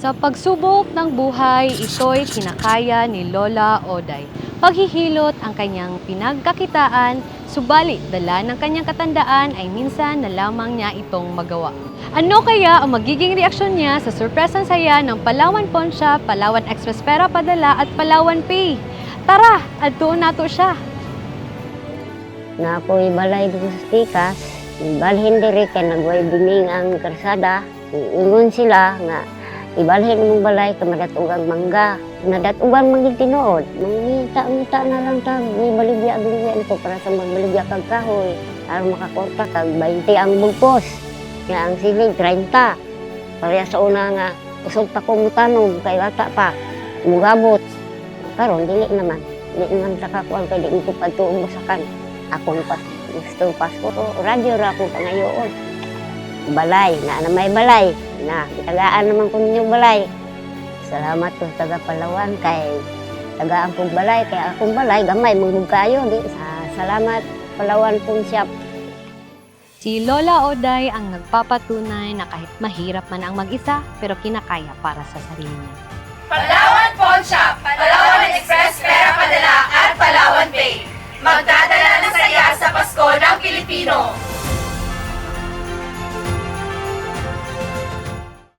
Sa pagsubok ng buhay, ito'y kinakaya ni Lola Oday. Paghihilot ang kanyang pinagkakitaan, subalit dala ng kanyang katandaan ay minsan na lamang niya itong magawa. Ano kaya ang magiging reaksyon niya sa surpresang saya ng Palawan Shop, Palawan Express Pera Padala at Palawan Pay? Tara, adtuon nato siya. na ako'y balay dito sa tikas, ibalhin diri kay nagway bining ang karsada, ingon sila nga ibalhin mong balay ka madatugang mangga. Nadatugang maging tinuod, mangita-ngita na lang ta, may baligya baligya ito para sa magbaligya kag kahoy. Aron makakorta kag 20 ang bugpos. Nga ang siling 30. Pareha sa una nga usog ta ko mutanog kay wata pa. Mugabot. Karon dili naman. Dili naman ta kakuan kay di ko pagtuong basakan akong pas gusto Pasko to radyo ra akong pangayoon balay na na may balay na tagaan naman ko ninyong balay salamat sa taga Palawan kay tagaan kong balay kay akong balay gamay mong kayo di sa salamat Palawan pong shop Si Lola Oday ang nagpapatunay na kahit mahirap man ang mag-isa, pero kinakaya para sa sarili niya. Palawan Pawn Shop, Palawan Express Pera Padala at Palawan Pay. Magdadala ng saya sa Pasko ng Pilipino.